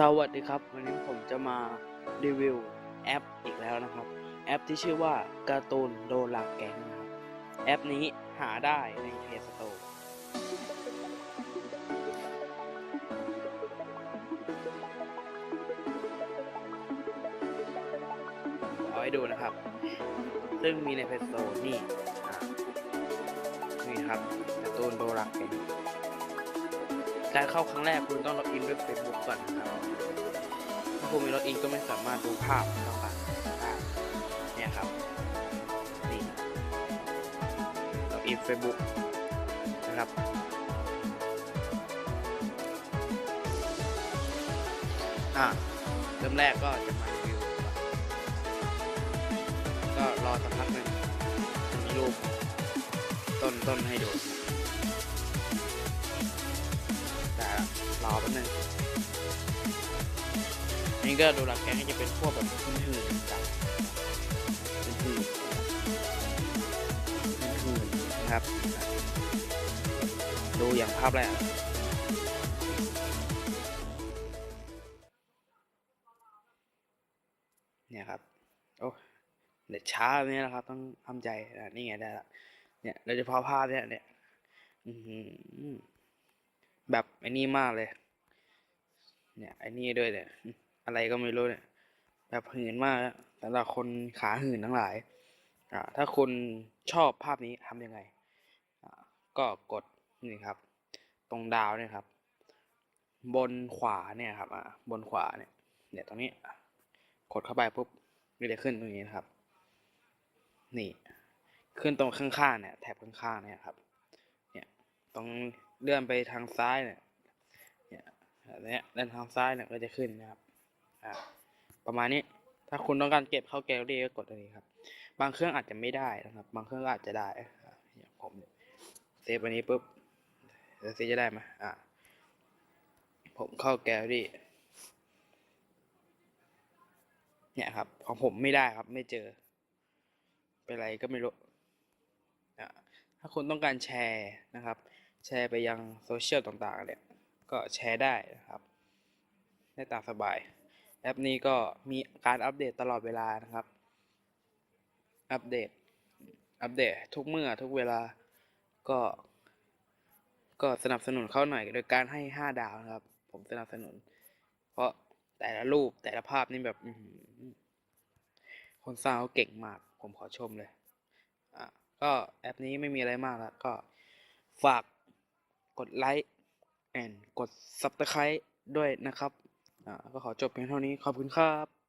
สวัสดีครับ วันนี้ผมจะมารีวิวแอปอีกแล้วนะครับ แอปที่ชื่อว่าการ์ตูนโดราแกงนะครับแอปนี้หาได้ใน Play Store เอาให้ดูนะครับ ซึ่งมีใน Play Store นี่นี่ครับการ์ตูนโดราแกง การเข้าครั้งแรกคุณต้องล็อกอินด้วย Facebook ก่อนนะครับถ้าคุณไม่ล็อกอินก็ไม่สามารถดูภาพต่างๆได้เนี่ยครับนี่ล็อกอิน Facebook นะครับอะเริ่มแรกก็จะมารีวิวก็รอสักพักหนึ่งจะมีรูปต้นต้นให้ดู รอแป๊บนึงนี่ก็ดูหลักแกงก็จะเป็นพวกแบบพื้นหื่นต่างพื้นหื่นพื้นหื่นนะครับ ดูอย่างภาพแรกเนี่ยครับ โอ้เด็ดช้าแบบนี้นะครับ ต้องทำใจนะนี่ไงได้ละเนี่ยโดยเฉพาะภาพเนี่ยเนี่ย อือหือ แบบไอ้นี่มากเลย เนี่ยไอ้นี่ด้วยเนี่ย อะไรก็ไม่รู้เนี่ย แบบหื่นมากสำหรับคนขาหื่นทั้งหลาย อ่า ถ้าคุณชอบภาพนี้ทำยังไง อ่า ก็กดนี่ครับ ตรงดาวเนี่ยครับ บนขวาเนี่ยครับ อ่า บนขวาเนี่ย เนี่ยตรงนี้ กดเข้าไปปุ๊บก็จะขึ้นตรงนี้นะครับ นี่ ขึ้นตรงข้างๆเนี่ย แถบข้างๆเนี่ยครับ เนี่ย ตรง เลื่อนไปทางซ้ายเนี่ยเนี่ยแบบเนี้ยด้านทางซ้ายเนี่ยก็จะขึ้นนะครับอ่าประมาณนี้ถ้าคุณต้องการเก็บเข้าแกลเลอรี่ก็กดตรงนี้ครับ บางเครื่องอาจจะไม่ได้นะครับ บางเครื่องก็อาจจะได้อย่างผมเซฟอันนี้ปุ๊บแล้วเซฟจะได้ไหมอ่าผมเข้าแกลเลอรี่เนี่ยครับของผมไม่ได้ครับ ไม่เจอ เป็นไรก็ไม่รู้อ่าถ้าคุณต้องการแชร์นะครับ แชร์ไปยังโซเชียลต่างๆเนี่ยก็แชร์ได้นะครับได้ตามสบาย แอปนี้ก็มีการอัปเดตตลอดเวลานะครับ อัปเดต อัปเดตทุกเมื่อทุกเวลาก็ ก็สนับสนุนเข้าหน่อยโดยการให้ห้าดาวนะครับ ผมสนับสนุน เพราะแต่ละรูปแต่ละภาพนี่แบบคนสร้างเขาเก่งมาก ผมขอชมเลย อะ ก็แอปนี้ไม่มีอะไรมากแล้วก็ฝาก กดไลค์แอนกด Subscribe ด้วยนะครับอ่าก็ขอจบเพียงเท่านี้ ขอบคุณครับ